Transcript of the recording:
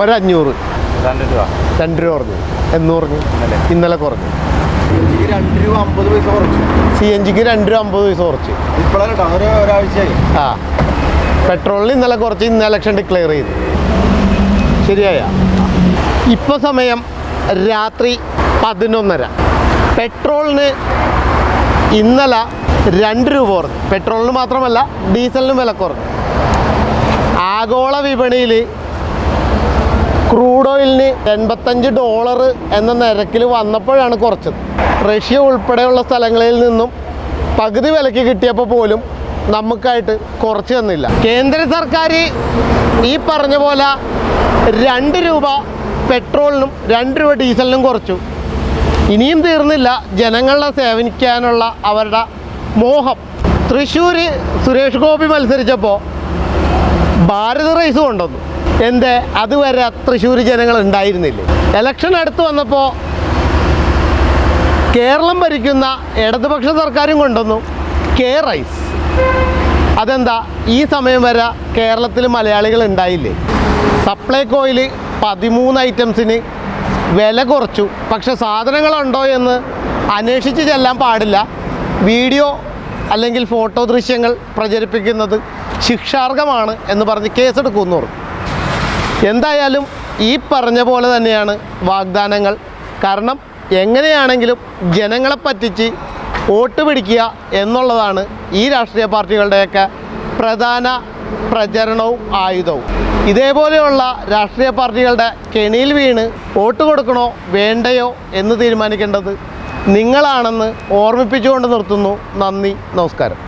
ഒരഞ്ഞൂറ്. രണ്ട് രൂപ. രണ്ട് രൂപ കുറഞ്ഞു. എണ്ണൂറ് പറഞ്ഞു ഇന്നലെ. കുറഞ്ഞു. രണ്ട് രൂപ അമ്പത് പൈസ കുറച്ചു. സി എൻ ജിക്ക് രണ്ട് രൂപ അമ്പത് പൈസ കുറച്ച്. ഇപ്പോഴാണ് ഒരാഴ്ചയായി. ആ. പെട്രോളിന് ഇന്നലെ കുറച്ച് ഇന്ന് ഇലക്ഷൻ ഡിക്ലെയർ ചെയ്തു. ശരിയായ. ഇപ്പോൾ സമയം രാത്രി പതിനൊന്നര. പെട്രോളിന് ഇന്നലെ രണ്ട് രൂപ കുറഞ്ഞു. പെട്രോളിന് മാത്രമല്ല ഡീസലിനും വില കുറഞ്ഞു. ആഗോള വിപണിയിൽ ക്രൂഡ് ഓയിലിന് എൺപത്തഞ്ച് ഡോളർ എന്ന നിരക്കിൽ വന്നപ്പോഴാണ് കുറച്ചത്. റഷ്യ ഉൾപ്പെടെയുള്ള സ്ഥലങ്ങളിൽ നിന്നും പകുതി വിലയ്ക്ക് കിട്ടിയപ്പോൾ പോലും നമുക്കായിട്ട് കുറച്ച് തന്നില്ല. കേന്ദ്ര സർക്കാർ ഈ പറഞ്ഞ പോലെ രണ്ട് രൂപ പെട്രോളിനും രണ്ട് രൂപ ഡീസലിനും കുറച്ചു. ഇനിയും തീർന്നില്ല. ജനങ്ങളെ സേവിക്കാനുള്ള അവരുടെ മോഹം. തൃശ്ശൂർ സുരേഷ് ഗോപി മത്സരിച്ചപ്പോൾ ഭാരത് റൈസ് കൊണ്ടുവന്നു. എന്തേ? അതുവരെ തൃശ്ശൂർ ജനങ്ങൾ ഉണ്ടായിരുന്നില്ല? ഇലക്ഷൻ അടുത്ത് വന്നപ്പോൾ കേരളം ഭരിക്കുന്ന ഇടതുപക്ഷ സർക്കാരും കൊണ്ടുവന്നു. കെ റൈസ് അതെന്താ? ഈ സമയം വരെ കേരളത്തിൽ മലയാളികൾ ഉണ്ടായില്ലേ? സപ്ലൈകോയിൽ പതിമൂന്ന് ഐറ്റംസിന് വില കുറച്ചു. പക്ഷെ സാധനങ്ങളുണ്ടോ എന്ന് അന്വേഷിച്ച് ചെല്ലാൻ പാടില്ല. വീഡിയോ അല്ലെങ്കിൽ ഫോട്ടോ ദൃശ്യങ്ങൾ പ്രചരിപ്പിക്കുന്നത് ശിക്ഷാർഹമാണ് എന്ന് പറഞ്ഞ് കേസെടുക്കുമെന്ന് പറഞ്ഞു. എന്തായാലും ഈ പറഞ്ഞ പോലെ തന്നെയാണ് വാഗ്ദാനങ്ങൾ. കാരണം എങ്ങനെയാണെങ്കിലും ജനങ്ങളെ പറ്റിച്ച് വോട്ട് പിടിക്കുക എന്നുള്ളതാണ് ഈ രാഷ്ട്രീയ പാർട്ടികളുടെയൊക്കെ പ്രധാന പ്രചരണവും ആയുധവും. ഇതേപോലെയുള്ള രാഷ്ട്രീയ പാർട്ടികളുടെ കെണിയിൽ വീണ് വോട്ട് കൊടുക്കണോ വേണ്ടയോ എന്ന് തീരുമാനിക്കേണ്ടത് നിങ്ങളാണെന്ന് ഓർമ്മിപ്പിച്ചുകൊണ്ട് നിർത്തുന്നു. നന്ദി നമസ്കാരം.